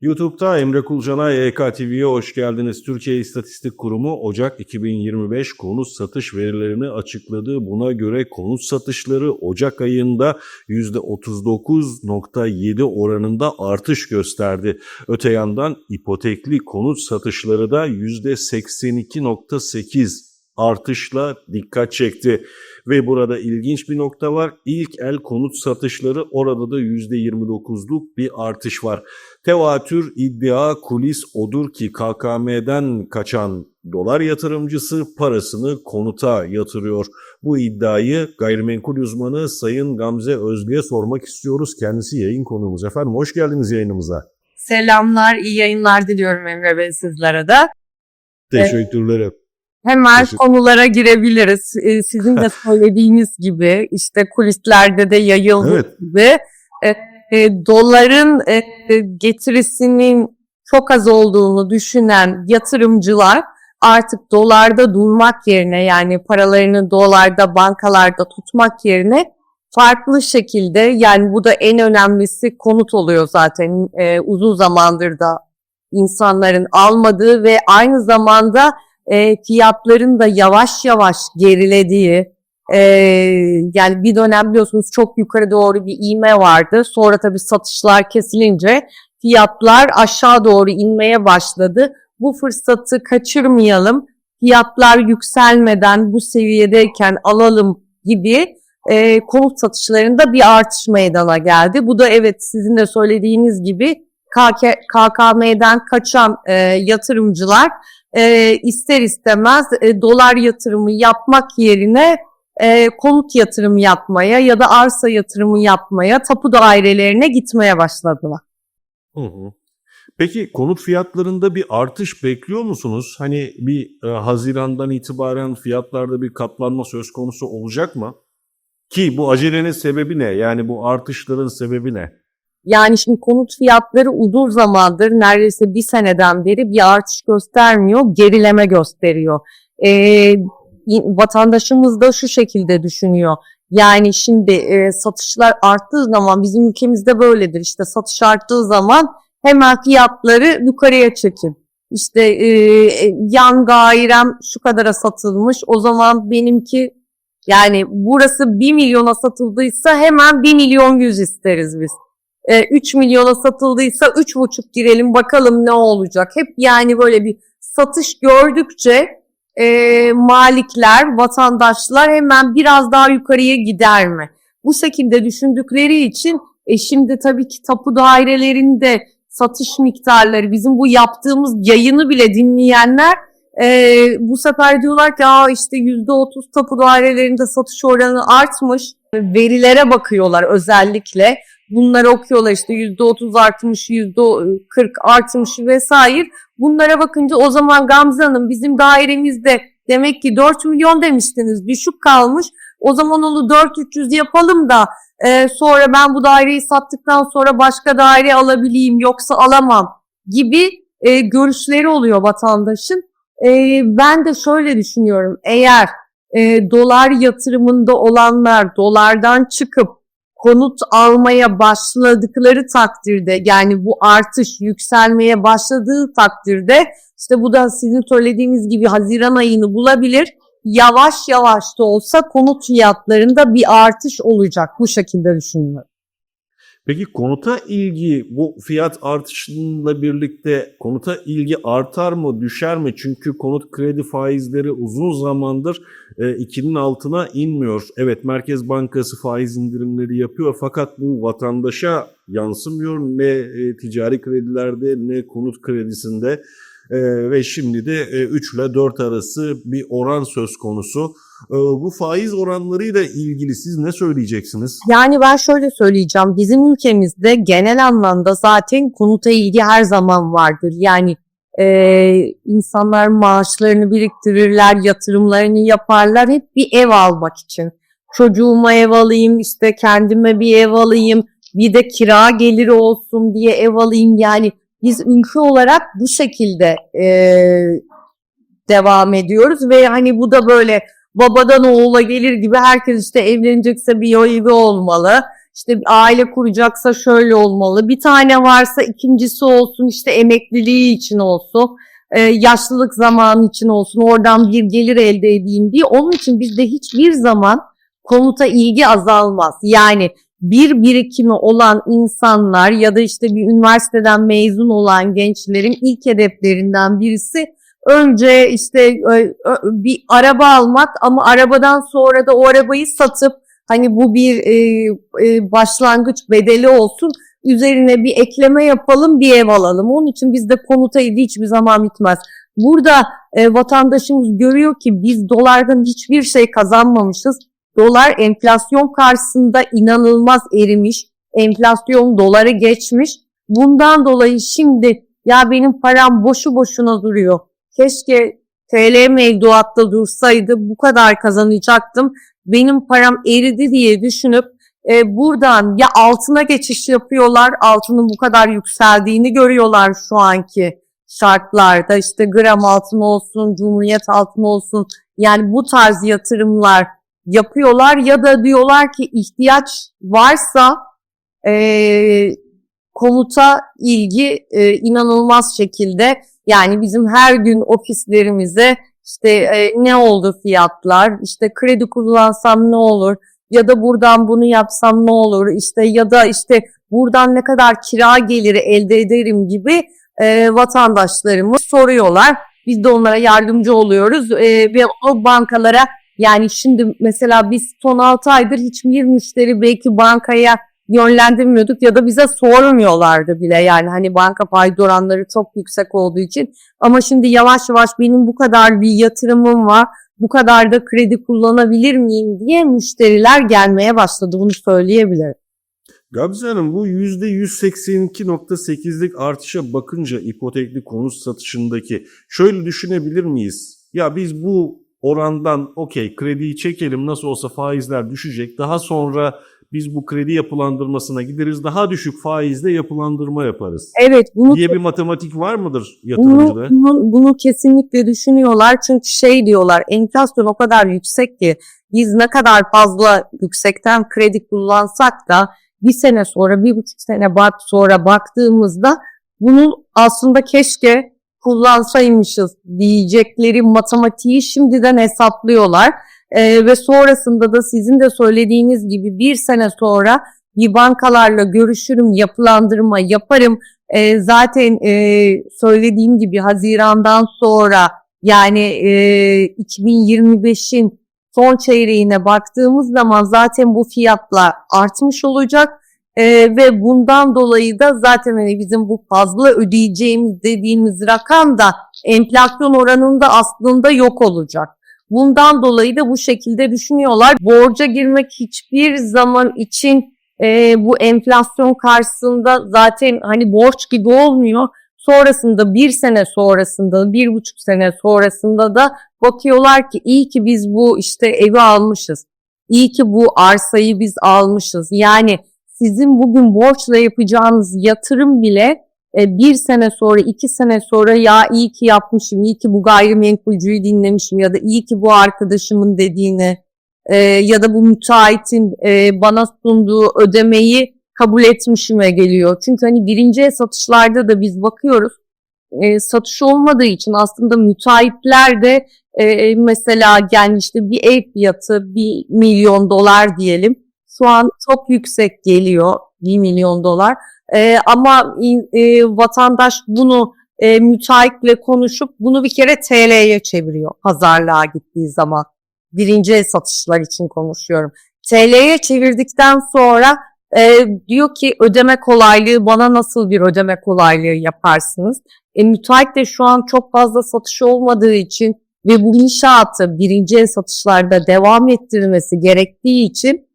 YouTube'da Emre Kulcanay EK TV'ye hoş geldiniz. Türkiye İstatistik Kurumu Ocak 2025 konut satış verilerini açıkladı. Buna göre konut satışları Ocak ayında %39.7 oranında artış gösterdi. Öte yandan ipotekli konut satışları da %82.8 artışla dikkat çekti. Ve burada ilginç bir nokta var. İlk el konut satışları orada da %29'luk bir artış var. Tevatür iddia kulis odur ki KKM'den kaçan dolar yatırımcısı parasını konuta yatırıyor. Bu iddiayı gayrimenkul uzmanı Sayın Gamze Özlü'ye sormak istiyoruz. Kendisi yayın konuğumuz. Efendim hoş geldiniz yayınımıza. Selamlar, iyi yayınlar diliyorum Emre Bey sizlere de. Teşekkürler. Hemen Teşekkür- konulara girebiliriz. Ee, Sizin de söylediğiniz gibi işte kulislerde de yayıldığı Evet. gibi e, e, doların e, getirisinin çok az olduğunu düşünen yatırımcılar artık dolarda durmak yerine yani paralarını dolarda bankalarda tutmak yerine farklı şekilde yani bu da en önemlisi konut oluyor zaten e, uzun zamandır da insanların almadığı ve aynı zamanda e, fiyatların da yavaş yavaş gerilediği e, yani bir dönem biliyorsunuz çok yukarı doğru bir iğme vardı. Sonra tabii satışlar kesilince fiyatlar aşağı doğru inmeye başladı. Bu fırsatı kaçırmayalım. Fiyatlar yükselmeden bu seviyedeyken alalım gibi e, konut satışlarında bir artış meydana geldi. Bu da evet sizin de söylediğiniz gibi KK, KKM'den kaçan e, yatırımcılar e, ister istemez e, dolar yatırımı yapmak yerine e, konut yatırımı yapmaya ya da arsa yatırımı yapmaya, tapu dairelerine gitmeye başladılar. Hı hı. Peki konut fiyatlarında bir artış bekliyor musunuz? Hani bir e, Haziran'dan itibaren fiyatlarda bir katlanma söz konusu olacak mı? Ki bu acelenin sebebi ne? Yani bu artışların sebebi ne? Yani şimdi konut fiyatları uzun zamandır neredeyse bir seneden beri bir artış göstermiyor, gerileme gösteriyor. Ee, vatandaşımız da şu şekilde düşünüyor. Yani şimdi e, satışlar arttığı zaman bizim ülkemizde böyledir. İşte satış arttığı zaman hemen fiyatları yukarıya çekin. İşte e, e, yan dairem şu kadara satılmış. O zaman benimki yani burası 1 milyona satıldıysa hemen 1 milyon 100 isteriz biz. E, 3 milyona satıldıysa 3,5 girelim bakalım ne olacak. Hep yani böyle bir satış gördükçe e, malikler, vatandaşlar hemen biraz daha yukarıya gider mi? Bu şekilde düşündükleri için e, şimdi tabii ki tapu dairelerinde satış miktarları bizim bu yaptığımız yayını bile dinleyenler e, bu sefer diyorlar ki Aa işte %30 tapu dairelerinde satış oranı artmış. Verilere bakıyorlar özellikle. Bunları okuyorlar işte %30 artmış, %40 artmış vesaire. Bunlara bakınca o zaman Gamze Hanım bizim dairemizde demek ki 4 milyon demiştiniz düşük kalmış. O zaman onu 4-300 yapalım da e, sonra ben bu daireyi sattıktan sonra başka daire alabileyim yoksa alamam gibi e, görüşleri oluyor vatandaşın. E, ben de şöyle düşünüyorum eğer e, dolar yatırımında olanlar dolardan çıkıp konut almaya başladıkları takdirde yani bu artış yükselmeye başladığı takdirde işte bu da sizin söylediğiniz gibi Haziran ayını bulabilir. Yavaş yavaş da olsa konut fiyatlarında bir artış olacak bu şekilde düşünüyorum. Peki konuta ilgi bu fiyat artışıyla birlikte konuta ilgi artar mı düşer mi? Çünkü konut kredi faizleri uzun zamandır e, 2'nin altına inmiyor. Evet Merkez Bankası faiz indirimleri yapıyor fakat bu vatandaşa yansımıyor ne e, ticari kredilerde ne konut kredisinde. E, ve şimdi de e, 3 ile 4 arası bir oran söz konusu. E, bu faiz oranlarıyla ilgili siz ne söyleyeceksiniz? Yani ben şöyle söyleyeceğim. Bizim ülkemizde genel anlamda zaten konuta ilgi her zaman vardır. Yani e, insanlar maaşlarını biriktirirler, yatırımlarını yaparlar hep bir ev almak için. Çocuğuma ev alayım, işte kendime bir ev alayım, bir de kira geliri olsun diye ev alayım. Yani biz ülke olarak bu şekilde e, devam ediyoruz ve hani bu da böyle babadan oğula gelir gibi herkes işte evlenecekse bir evi olmalı. işte aile kuracaksa şöyle olmalı. Bir tane varsa ikincisi olsun işte emekliliği için olsun. e, yaşlılık zamanı için olsun. Oradan bir gelir elde edeyim diye. Onun için bizde hiçbir zaman konuta ilgi azalmaz. Yani bir birikimi olan insanlar ya da işte bir üniversiteden mezun olan gençlerin ilk hedeflerinden birisi önce işte e, bir araba almak ama arabadan sonra da o arabayı satıp hani bu bir e, e, başlangıç bedeli olsun üzerine bir ekleme yapalım bir ev alalım. Onun için bizde konuta ilgi hiçbir zaman bitmez. Burada vatandaşımız görüyor ki biz dolardan hiçbir şey kazanmamışız. Dolar enflasyon karşısında inanılmaz erimiş. Enflasyon doları geçmiş. Bundan dolayı şimdi ya benim param boşu boşuna duruyor. Keşke TL mevduatta dursaydı bu kadar kazanacaktım. Benim param eridi diye düşünüp e, buradan ya altına geçiş yapıyorlar. Altının bu kadar yükseldiğini görüyorlar şu anki şartlarda. İşte gram altın olsun, cumhuriyet altın olsun. Yani bu tarz yatırımlar yapıyorlar ya da diyorlar ki ihtiyaç varsa e, komuta ilgi e, inanılmaz şekilde yani bizim her gün ofislerimize işte e, ne oldu fiyatlar işte kredi kullansam ne olur ya da buradan bunu yapsam ne olur işte ya da işte buradan ne kadar kira geliri elde ederim gibi e, vatandaşlarımız soruyorlar. Biz de onlara yardımcı oluyoruz e, ve o bankalara yani şimdi mesela biz son 6 aydır hiçbir müşteri belki bankaya yönlendirmiyorduk ya da bize sormuyorlardı bile yani hani banka faiz oranları çok yüksek olduğu için ama şimdi yavaş yavaş benim bu kadar bir yatırımım var bu kadar da kredi kullanabilir miyim diye müşteriler gelmeye başladı bunu söyleyebilirim. Gabze Hanım bu %182.8'lik artışa bakınca ipotekli konut satışındaki şöyle düşünebilir miyiz? Ya biz bu orandan okey krediyi çekelim nasıl olsa faizler düşecek. Daha sonra biz bu kredi yapılandırmasına gideriz. Daha düşük faizle yapılandırma yaparız. Evet bunu diye bir matematik var mıdır Bunu, yatırımcıda? bunu, bunu kesinlikle düşünüyorlar çünkü şey diyorlar enflasyon o kadar yüksek ki biz ne kadar fazla yüksekten kredi kullansak da bir sene sonra bir buçuk sene bak sonra baktığımızda bunu aslında keşke kullansaymışız diyecekleri matematiği şimdiden hesaplıyorlar. Ee, ve sonrasında da sizin de söylediğiniz gibi bir sene sonra bir bankalarla görüşürüm, yapılandırma yaparım. Ee, zaten e, söylediğim gibi Haziran'dan sonra yani e, 2025'in son çeyreğine baktığımız zaman zaten bu fiyatlar artmış olacak. Ee, ve bundan dolayı da zaten hani bizim bu fazla ödeyeceğimiz dediğimiz rakam da enflasyon oranında aslında yok olacak. Bundan dolayı da bu şekilde düşünüyorlar. Borca girmek hiçbir zaman için e, bu enflasyon karşısında zaten hani borç gibi olmuyor. Sonrasında bir sene sonrasında, bir buçuk sene sonrasında da bakıyorlar ki iyi ki biz bu işte evi almışız. İyi ki bu arsayı biz almışız. Yani sizin bugün borçla yapacağınız yatırım bile bir sene sonra, iki sene sonra ya iyi ki yapmışım, iyi ki bu gayrimenkulcüyü dinlemişim ya da iyi ki bu arkadaşımın dediğini e, ya da bu müteahhitin e, bana sunduğu ödemeyi kabul etmişime geliyor. Çünkü hani birinci satışlarda da biz bakıyoruz e, satış olmadığı için aslında müteahhitler de e, mesela yani işte bir ev fiyatı bir milyon dolar diyelim. Şu an çok yüksek geliyor 1 milyon dolar. E, ama e, vatandaş bunu e, müteahhitle konuşup bunu bir kere TL'ye çeviriyor pazarlığa gittiği zaman. Birinci el satışlar için konuşuyorum. TL'ye çevirdikten sonra e, diyor ki ödeme kolaylığı bana nasıl bir ödeme kolaylığı yaparsınız? E, müteahhit de şu an çok fazla satışı olmadığı için ve bu inşaatı birinci el satışlarda devam ettirmesi gerektiği için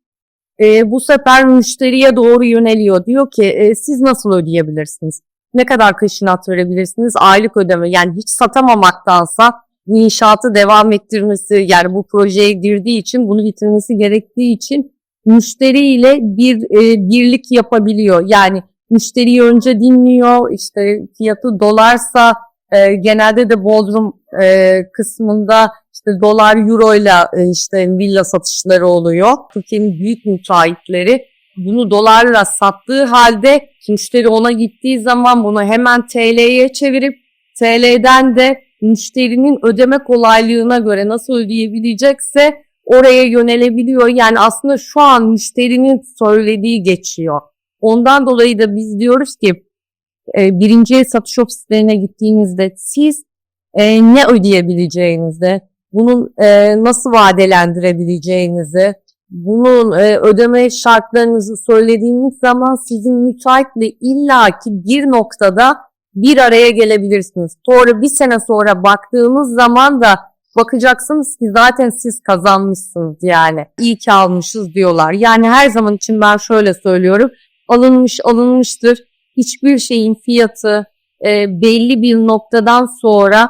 e, bu sefer müşteriye doğru yöneliyor. Diyor ki e, siz nasıl ödeyebilirsiniz? Ne kadar peşinat verebilirsiniz? Aylık ödeme yani hiç satamamaktansa inşaatı devam ettirmesi yani bu projeye girdiği için bunu bitirmesi gerektiği için müşteriyle bir e, birlik yapabiliyor. Yani müşteriyi önce dinliyor işte fiyatı dolarsa e, genelde de Bodrum e, kısmında işte dolar euro ile e, işte villa satışları oluyor. Türkiye'nin büyük müteahhitleri bunu dolarla sattığı halde müşteri ona gittiği zaman bunu hemen TL'ye çevirip TL'den de müşterinin ödeme kolaylığına göre nasıl ödeyebilecekse oraya yönelebiliyor. Yani aslında şu an müşterinin söylediği geçiyor. Ondan dolayı da biz diyoruz ki e, birinci satış ofislerine gittiğinizde siz e, ne ödeyebileceğinizi, bunun e, nasıl vadelendirebileceğinizi, bunun e, ödeme şartlarınızı söylediğiniz zaman sizin müteahhitle illaki bir noktada bir araya gelebilirsiniz. Sonra bir sene sonra baktığınız zaman da bakacaksınız ki zaten siz kazanmışsınız yani. İyi ki almışız diyorlar. Yani her zaman için ben şöyle söylüyorum. Alınmış alınmıştır. Hiçbir şeyin fiyatı e, belli bir noktadan sonra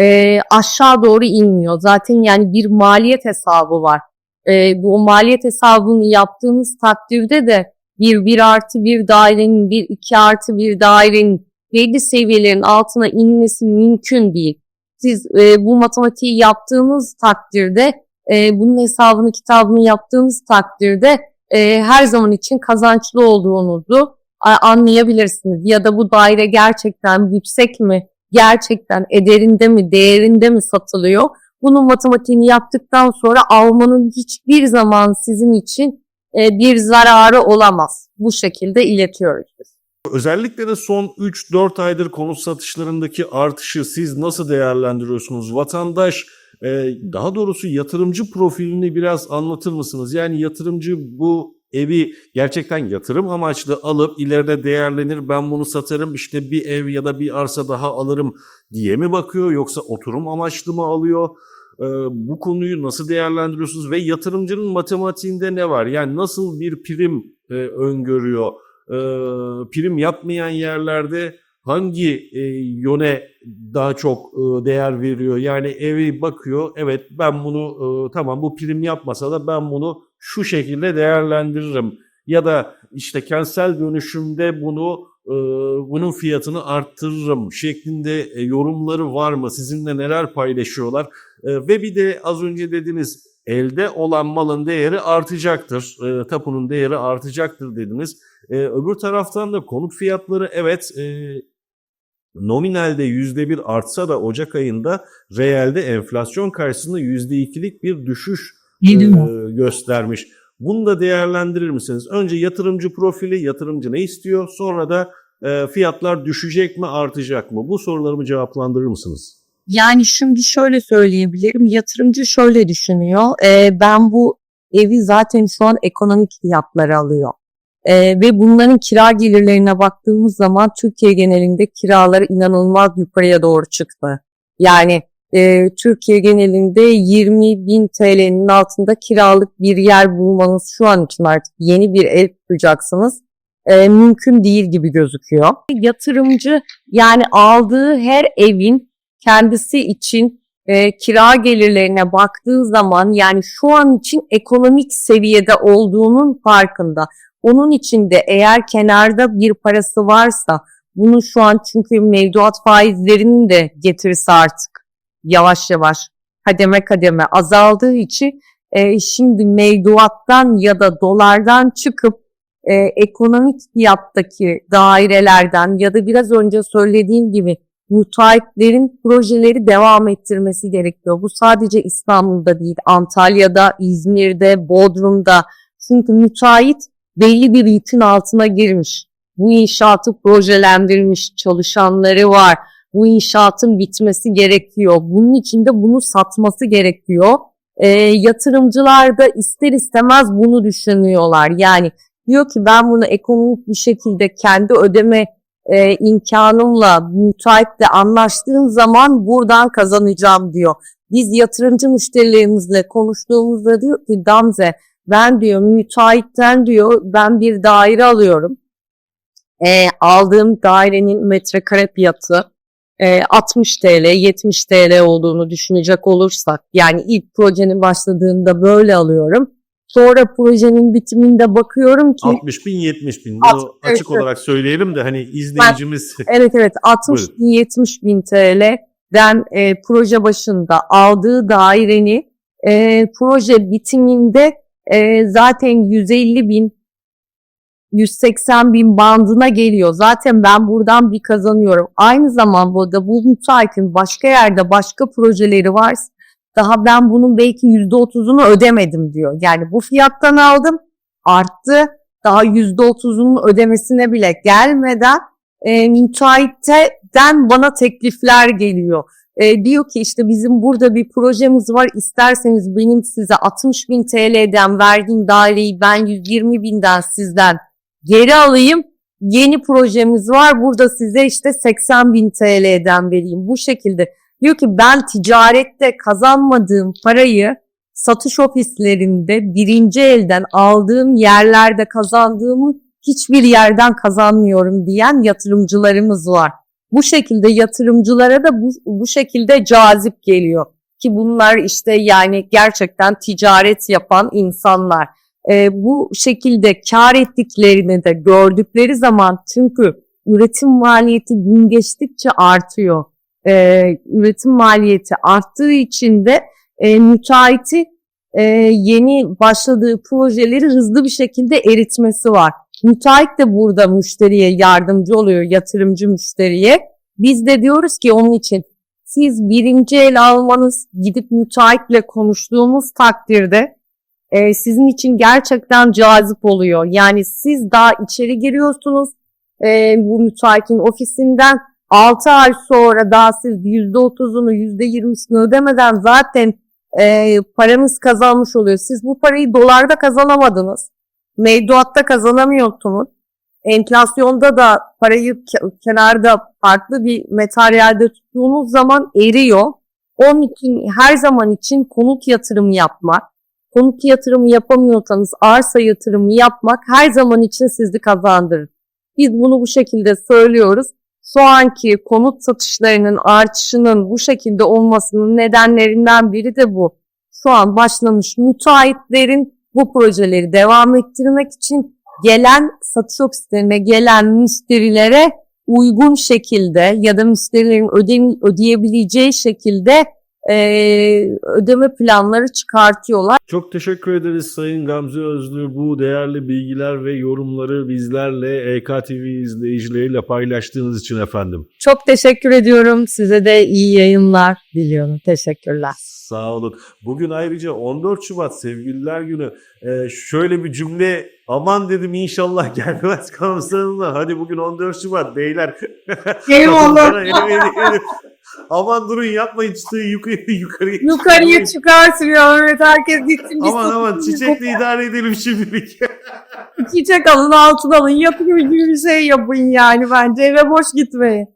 e, aşağı doğru inmiyor. Zaten yani bir maliyet hesabı var. E, bu maliyet hesabını yaptığınız takdirde de bir bir artı bir dairenin, bir iki artı bir dairenin belli seviyelerin altına inmesi mümkün değil. Siz e, bu matematiği yaptığınız takdirde, e, bunun hesabını kitabını yaptığınız takdirde e, her zaman için kazançlı olduğunuzu anlayabilirsiniz. Ya da bu daire gerçekten yüksek mi, gerçekten ederinde mi, değerinde mi satılıyor? Bunun matematiğini yaptıktan sonra almanın hiçbir zaman sizin için e, bir zararı olamaz. Bu şekilde iletiyoruz biz. Özellikle de son 3-4 aydır konut satışlarındaki artışı siz nasıl değerlendiriyorsunuz? Vatandaş e, daha doğrusu yatırımcı profilini biraz anlatır mısınız? Yani yatırımcı bu evi gerçekten yatırım amaçlı alıp ileride değerlenir ben bunu satarım işte bir ev ya da bir arsa daha alırım diye mi bakıyor yoksa oturum amaçlı mı alıyor? E, bu konuyu nasıl değerlendiriyorsunuz ve yatırımcının matematiğinde ne var? Yani nasıl bir prim e, öngörüyor? e, prim yapmayan yerlerde hangi e, yöne daha çok e, değer veriyor? Yani evi bakıyor, evet ben bunu e, tamam bu prim yapmasa da ben bunu şu şekilde değerlendiririm. Ya da işte kentsel dönüşümde bunu e, bunun fiyatını arttırırım şeklinde e, yorumları var mı? Sizinle neler paylaşıyorlar? E, ve bir de az önce dediniz elde olan malın değeri artacaktır. Tapunun değeri artacaktır dediniz. Öbür taraftan da konut fiyatları evet nominalde yüzde bir artsa da Ocak ayında reelde enflasyon karşısında yüzde ikilik bir düşüş e, göstermiş. Bunu da değerlendirir misiniz? Önce yatırımcı profili, yatırımcı ne istiyor? Sonra da e, fiyatlar düşecek mi, artacak mı? Bu sorularımı cevaplandırır mısınız? Yani şimdi şöyle söyleyebilirim. Yatırımcı şöyle düşünüyor. Ben bu evi zaten şu an ekonomik fiyatlara alıyor. Ee, ve bunların kira gelirlerine baktığımız zaman Türkiye genelinde kiralar inanılmaz yukarıya doğru çıktı. Yani e, Türkiye genelinde 20 bin TL'nin altında kiralık bir yer bulmanız şu an için artık yeni bir ev tutacaksınız. e, mümkün değil gibi gözüküyor. Yatırımcı yani aldığı her evin kendisi için e, kira gelirlerine baktığı zaman yani şu an için ekonomik seviyede olduğunun farkında. Onun için de eğer kenarda bir parası varsa bunu şu an çünkü mevduat faizlerinin de getirisi artık yavaş yavaş kademe kademe azaldığı için e, şimdi mevduattan ya da dolardan çıkıp e, ekonomik fiyattaki dairelerden ya da biraz önce söylediğim gibi müteahhitlerin projeleri devam ettirmesi gerekiyor. Bu sadece İstanbul'da değil, Antalya'da, İzmir'de, Bodrum'da. Çünkü müteahhit belli bir yükün altına girmiş. Bu inşaatı projelendirmiş, çalışanları var. Bu inşaatın bitmesi gerekiyor. Bunun için de bunu satması gerekiyor. E, yatırımcılar da ister istemez bunu düşünüyorlar. Yani diyor ki ben bunu ekonomik bir şekilde kendi ödeme e, imkanımla müteahhitle anlaştığım zaman buradan kazanacağım diyor. Biz yatırımcı müşterilerimizle konuştuğumuzda diyor ki Damze ben diyor müteahhitten diyor ben bir daire alıyorum. E, aldığım dairenin metrekare fiyatı 60 TL 70 TL olduğunu düşünecek olursak yani ilk projenin başladığında böyle alıyorum. Sonra projenin bitiminde bakıyorum ki 60 bin 70 bin. Bunu evet, açık evet. olarak söyleyelim de hani izleyicimiz Evet evet 60 Buyurun. bin 70 bin TL'den e, proje başında aldığı daireni e, proje bitiminde e, zaten 150 bin 180 bin bandına geliyor. Zaten ben buradan bir kazanıyorum. Aynı zamanda bu müteahhitin başka yerde başka projeleri var. Daha ben bunun belki %30'unu ödemedim diyor. Yani bu fiyattan aldım arttı. Daha %30'unun ödemesine bile gelmeden e, müteahhitten bana teklifler geliyor. E, diyor ki işte bizim burada bir projemiz var isterseniz benim size 60 bin TL'den verdiğim daireyi ben 120 binden sizden geri alayım. Yeni projemiz var burada size işte 80 bin TL'den vereyim bu şekilde. Diyor ki ben ticarette kazanmadığım parayı satış ofislerinde birinci elden aldığım yerlerde kazandığımı hiçbir yerden kazanmıyorum diyen yatırımcılarımız var. Bu şekilde yatırımcılara da bu, bu şekilde cazip geliyor. Ki bunlar işte yani gerçekten ticaret yapan insanlar. Ee, bu şekilde kar ettiklerini de gördükleri zaman çünkü üretim maliyeti gün geçtikçe artıyor. Ee, üretim maliyeti arttığı için de e, müteahhiti e, yeni başladığı projeleri hızlı bir şekilde eritmesi var. Müteahhit de burada müşteriye yardımcı oluyor, yatırımcı müşteriye. Biz de diyoruz ki onun için siz birinci el almanız, gidip müteahhitle konuştuğumuz takdirde e, sizin için gerçekten cazip oluyor. Yani siz daha içeri giriyorsunuz e, bu müteahhitin ofisinden 6 ay sonra daha siz %30'unu %20'sini ödemeden zaten e, paranız kazanmış oluyor. Siz bu parayı dolarda kazanamadınız. Mevduatta kazanamıyorsunuz. Enflasyonda da parayı ke- kenarda farklı bir materyalde tuttuğunuz zaman eriyor. Onun için her zaman için konut yatırımı yapmak, konut yatırımı yapamıyorsanız arsa yatırımı yapmak her zaman için sizi kazandırır. Biz bunu bu şekilde söylüyoruz. Şu anki konut satışlarının artışının bu şekilde olmasının nedenlerinden biri de bu. Şu an başlamış müteahhitlerin bu projeleri devam ettirmek için gelen satış ofislerine gelen müşterilere uygun şekilde ya da müşterilerin öde, ödeyebileceği şekilde eee, ödeme planları çıkartıyorlar. Çok teşekkür ederiz Sayın Gamze Özlü bu değerli bilgiler ve yorumları bizlerle EKTV izleyicileriyle paylaştığınız için efendim. Çok teşekkür ediyorum. Size de iyi yayınlar diliyorum. Teşekkürler. Sağ olun. Bugün ayrıca 14 Şubat Sevgililer Günü. Ee, şöyle bir cümle aman dedim inşallah gelmez kamsanına. Hadi bugün 14 Şubat beyler. El- aman durun yapmayın çıtayı yukarı, yukarıya Yukarıya çıkartıyor. Evet herkes gitsin. Aman aman satın- çiçekle idare edelim şimdilik. Çiçek alın altın alın. Yapın gibi bir şey yapın yani bence. Eve boş gitmeyin.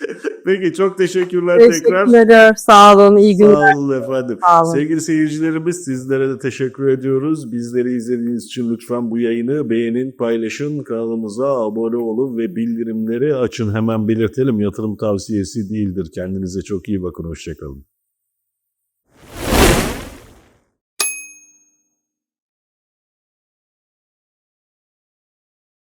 Peki çok teşekkürler tekrar. Teşekkürler. Sağ olun. iyi günler. Sağ olun efendim. Sağ olun. Sevgili seyircilerimiz sizlere de teşekkür ediyoruz. Bizleri izlediğiniz için lütfen bu yayını beğenin, paylaşın, kanalımıza abone olun ve bildirimleri açın. Hemen belirtelim yatırım tavsiyesi değildir. Kendinize çok iyi bakın. Hoşçakalın.